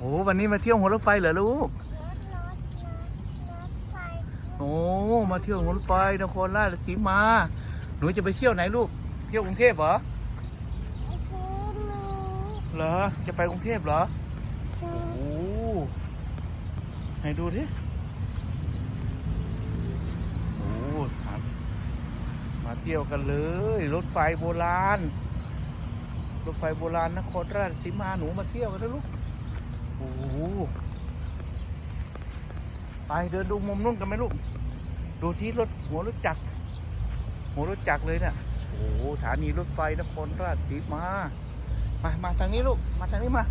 โอ้วันนี้มาเที่ยวหัวรถไฟเหรอลูกรถรถรถรถไฟโอ้มาเที่ยวหัวรถไฟนครราชสีมา หนูจะไปเที่ยวไหนลูก เที่ยวกรุงเทพเหรอไอ้ซื้อหนูเหรอ จะไปกรุงเทพเหรอซื้อโอ้ให้ดูดิโอ้ครับมาเที่ยวกันเลย รถไฟโบราณ รถไฟโบราณนครราชสีมาหนูมาเที่ยวกันนะลูก โอ้โหไปเดินดูมุมนู้นกันไหมลูก ดูที่รถหัวรถจักรหัวรถจักรเลยเนี่ยโอ้โหสถานีรถไฟนครราชสีมา มา มาทางนี้ลูก มาทางนี้มา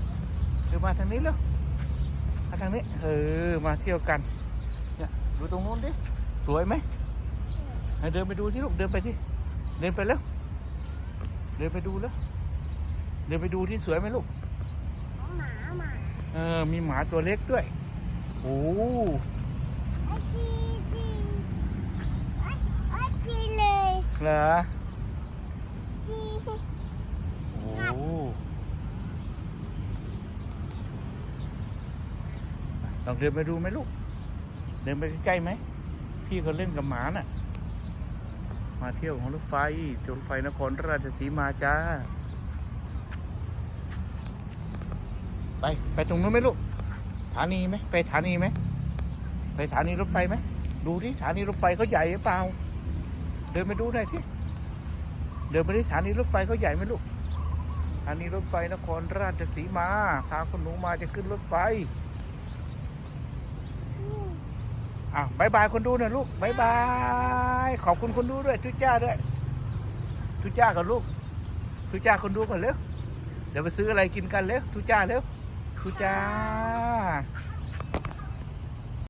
เดี๋ยวมาทางนี้แล้วมาทางนี้ เออ มาเที่ยวกัน เนี่ยดูตรงนู้นดิ สวยไหมให้เดินไปดูที่ลูก เดินไปที่ เดินไปแล้ว เดินไปดูแล้ว เดินไปดูที่สวยไหมลูกหมาหมา เออ มีหมาตัวเล็กด้วยโอ้จีจีไอ้ไอ้จีเลยเหรอโอ้ลองเดินไปดูไหมลูก เดินไปใกล้ๆไหม พี่เขาเล่นกับหมาน่ะ มาเที่ยวของรถไฟรถไฟนครราชสีมาจ้า ไป ไปตรงนู้นไหมลูกสถานีไหมไปสถานีไหมไปสถานีรถไฟไหมดูที่สถานีรถไฟเขาใหญ่หรือเปล่า เดินไปดูหน่อยที่เดินไปที่สถานีรถไฟเขาใหญ่ไหมลูกสถานีรถไฟนครราชสีมาพาคนหนูมาจะขึ้นรถไฟอ้าวบายบายคนดูหน่อยลูกบายบายขอบคุณคนดูด้วยทุจ้าด้วยทุจ้ากับลูกทุจ้าคนดูก่อนเร็วเดี๋ยวไปซื้ออะไรกินกันเร็วทุจ้าเร็ว คุจ้า